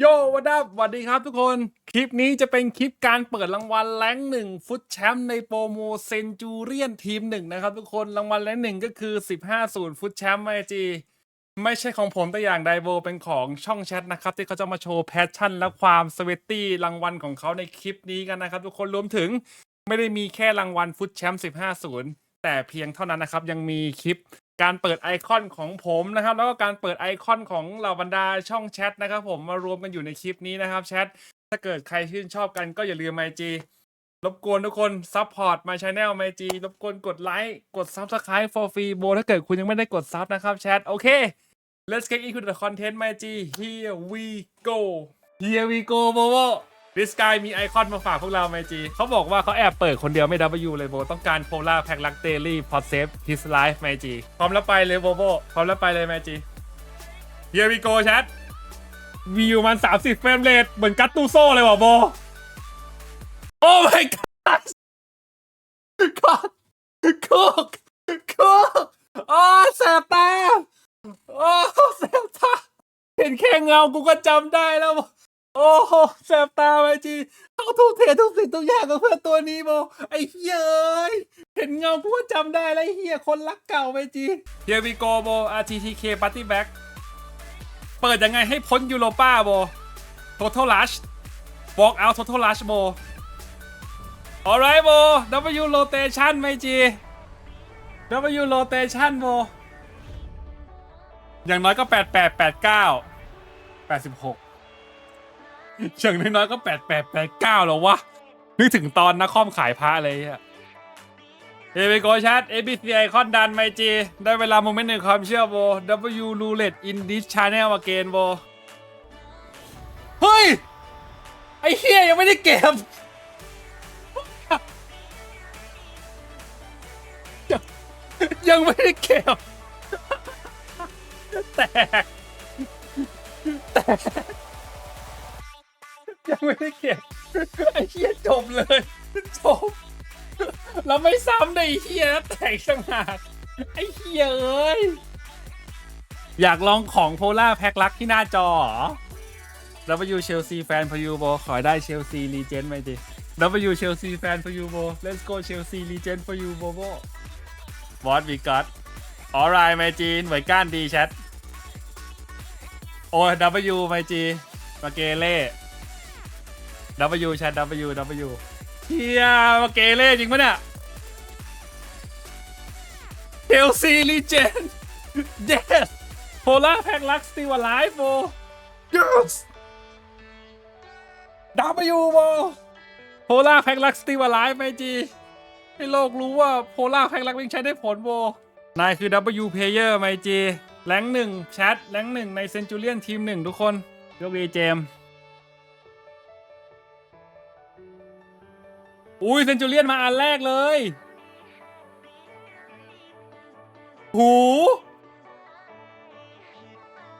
โยวันดับสวัสดีครับทุกคน คลิปนี้จะเป็นคลิปการเปิดรางวัลแรงหนึ่งฟุตแชมป์ในโปรโมเซนจูเรียนทีมหนึ่งนะครับทุกคนรางวัลแรงหนึ่งก็คือ 15 ศูนย์ฟุตแชมป์ไอจีไม่ใช่ของผมแต่อย่างใดโบเป็นของช่องแชทนะครับ ที่เขาจะมาโชว์แพชชั่นและความสเวตตี้รางวัลของเขาในคลิปนี้กันนะครับ ทุกคนรวมถึงไม่ได้มีแค่รางวัลฟุตแชมป์15 ศูนย์แต่เพียงเท่านั้นนะครับยังมีคลิป การเปิดไอคอนของผมนะครับ แล้วก็การเปิดไอคอนของเหล่าบรรดาช่องแชทนะครับ ผมมารวมกันอยู่ในคลิปนี้นะครับแชทถ้าเกิดใครชื่นชอบกันก็อย่าลืมไมจีรบกวนทุกคนซัพพอร์ตมาช anel ไมจีรบกวนกดไลค์กด subscribe for free โบถ้าเกิดคุณยังไม่ได้กดซับนะครับแชทโอเค let's get into the content ไมจี here we go here we go โบโบ This guy มีไอคอนมาฝากพวกเราไหมจีเขาบอกว่าเขาแอบเปิดคนเดียวไม่ W เลยโบ ต้องการโพล่าแพ็กลักเตอรี่พอเซฟ his life ไหมจีพร้อมแล้วไปเลยโบโบพร้อมแล้วไปเลยไหมจี Here we go แชทวิวมัน30 เฟรมเรทเหมือนกัตตูโซ่เลยว่ะโบโอ้ my god god cook cook โอ้แสบตาโอ้แสบตาเห็นแค่เงากูก็จำได้แล้ว โอ้โหแสบตาไปจีเขาทุกเททุกสิ่งทุกอย่างกับเพื่อตัวนี้โบไอ้เฮียเห็นเงากูก็จำได้แล้วเฮียคนรักเก่าไปจีเฮียวีโกโบ RTTK Party Back เปิดยังไงให้พ้นยูโรป้าโบ Total Rush Walk out Total Rush โบ Alright โบ W Rotation ไม่จี W Rotation โบอย่างน้อยก็ 88 89 86 อย่างน้อยๆก็แปดแปดแปดเก้าแล้ววะ นึกถึงตอนนักคอมขายพระเลยอะเอเบโกชัด ABC ไอคอนดันไมจี ได้เวลาโมเมนต์หนึ่งความเชื่อโบ W roulette in this channel again โบ เฮ้ย ไอเฮียยังไม่ได้เก็บยังยังไม่ได้เก็บ แตก แตก ยังไม่ได้เก็บไอ้เหี้ยจบเลยจบแล้วไม่ซ้ำเลยไอ้เหี้ยแตกสังหากไอ้เหี้ยเอ้ยอยากลองของโพล่าแพ็คลักที่หน้าจอเหรอ W เชลซีแฟนพยูโบขอได้เชลซีรีเจนไหมดิ W เชลซีแฟนพยูโบ let's go เชลซีรีเจน for you โบโบ what we got alright ไมจีนเหอนก้านดีแชทโอ้ W ไมจีมาเกเล่ W แชท W W เฮียมาเกเล่จริงปะเนี่ยเชลซีลีเจน yes โพล่าแพ็กลักสติวไลฟ์โบ yes W โบโพล่าแพ็กลักสติวไลฟ์ไมจีให้โลกรู้ว่าโพล่าแพ็กลักยังใช้ได้ผลโบ นายคือ W player ไมจีแรงหนึ่งแชทแรงหนึ่งในเซนจูเลียนทีมหนึ่งทุกคนยกเอเจม อุ้ยเซนจูเลียนมาอันแรกเลย หู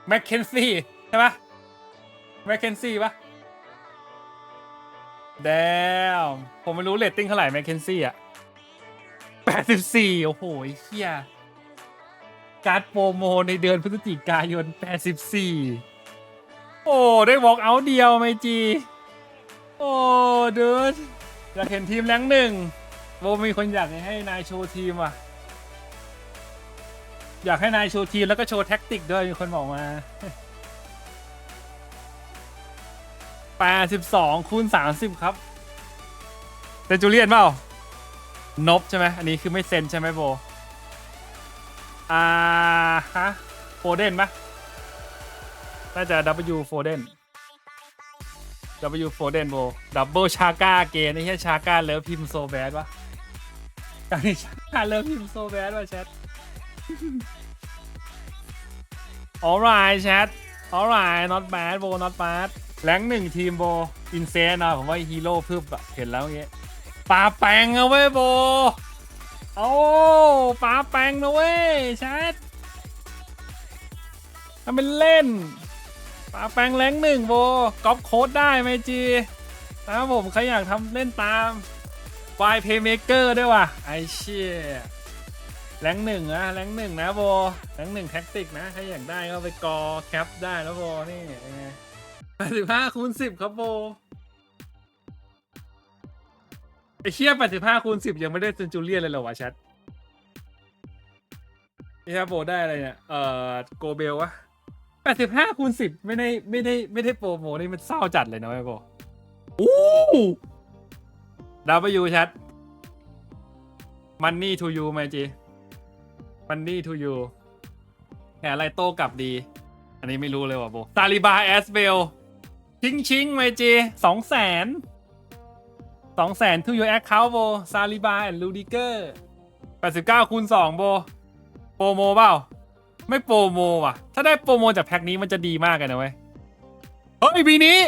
แมคเคนซี่ใช่ปะแมคเคนซี่ปะแดมผมไม่รู้เรตติ้งเท่าไหร่แมคเคนซี่อะ84โอ้โหเฮียการ์ดโปรโมในเดือนพฤศจิกายน84โอ้ ได้วอล์กเอาเดียวไหมจี โอ้เดิน อยากเห็นทีมแรงหนึ่งโบมีคนอยากให้นายโชว์ทีมอะ อยากให้นายโชว์ทีมแล้วก็โชว์แท็กติกด้วยมีคนบอกมา82คูณ30ครับเซนจูเลียนเปล่านบใช่ไหมอันนี้คือไม่เซนใช่ไหมโบ อ่าฮะโฟเดนปะน่าจะ W โฟเดน W โฟเดนโบดับเบิลชาก้าเกนไอ้แค่ชาก้าเลิฟพิมโซแบดวะอันนี้ชาก้าเลิฟพิมโซแบดวะแชท alright แชท alright not bad โบ not bad แรงหนึ่งทีมโบอินเซนนะผมว่าฮีโร่พึบอะเห็นแล้วเงี้ยปาแปงเอาเว้โบโอ้ปาแปงนะเว้ยแชททำเป็นเล่น ปาแปลงแรงหนึ่งโบก๊อปโค้ดได้ไหมจีนะครับผมใครอยากทำเล่นตามไฟเพย์เมเกอร์ด้วยว่ะไอเชี่ยแรงหนึ่งนะแรงหนึ่งนะโบแรงหนึ่งแท็กติกนะใครอยากได้ก็ไปกอแคปได้แล้วโบนี่เป็นไงแปดสิบห้าคูณสิบครับโบไอเชี่ยแปดสิบห้าคูณสิบยังไม่ได้เซนจูเรียนเลยเหรอวะแชทนี่ครับโบได้อะไรเนี่ยเอ่อโกเบลวะ แปดสิบห้าคูณสิบไม่ได้ไม่ได้ไม่ได้โปรโมนี่มันเศร้าจัดเลยนะไอ้โบอู้ดาวไปยูแชทมันนี่ทูยูไหมจีมันนี่ทูยูแหอะไรโต้กลับดี อันนี้ไม่รู้เลยว่ะโบซาลิบาแอสเบลชิงชิงไมจีสองแสนสองแสนทูยูแอคเคาท์โบซาลิบาแอนลูดิเกอร์แปดสิบเก้าคูณสองโบโปรโมเปล่า ไม่โปรโมว่ะ ถ้าได้โปรโมจากแพ็คนี้มันจะดีมากเลยนะเว้ย เฮ้ยบีนี้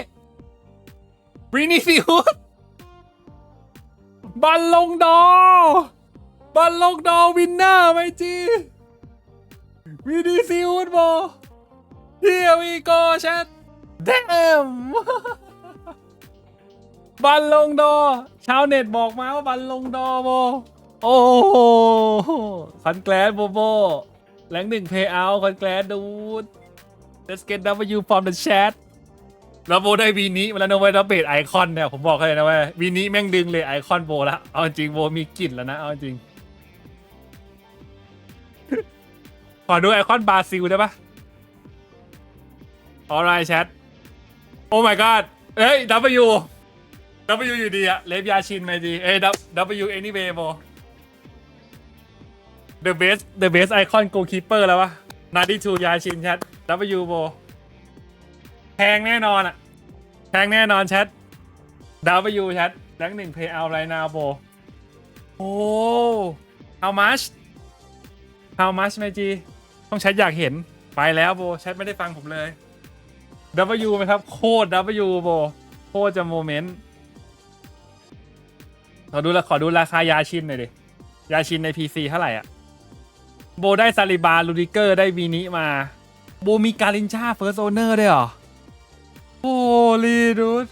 บีนี้สิวดบัลลงดอ บัลลงดอวินเนอร์ไมจีวีดีซีวูดโบ Here we go แชท Damn บัลลงดอ ชาวเน็ตบอกมาว่าบัลลงดอร์โบโอ้คอนแกลดโบโบ แรงหนึ่งเพย์เอาคอนแกลดดูด Let's get W from the chat แล้วโบได้วีนี้มาแล้วนะเว้ยแล้วเบดไอคอนเนี่ยผมบอกเลยนะเว้ยวีนี้แม่งดึงเลยไอคอนโบละเอาจริงโบมีกลิ่นแล้วนะเอาจริง ขอดูไอคอนบราซิลได้ปะ alright chat oh my god เฮ้ย W W อยู่ดีอะเลฟยาชินไหมดี เอ้ย W anyway โบ The best The best icon goalkeeper แล้ววะนาดิทูยาชินแชท W โบแพงแน่นอนอะแพงแน่นอนแชท W แชทแรงหนึ่ง pay out right now โบโอ้ how much how much ไหมจีต้องแชทอยากเห็นไปแล้วโบแชทไม่ได้ฟังผมเลย W ไหมครับ โคตร W โบโคตรจะโมเมนต์ขอดูละขอดูราคายาชินหน่อยดิ ยาชินใน PC เท่าไหร่อะ โบได้ซาลิบาลูดิเกอร์ได้วีนิมา โบมีการินชาเฟิร์สโอเนอร์ด้วยเหรอ โอ้ลีดูด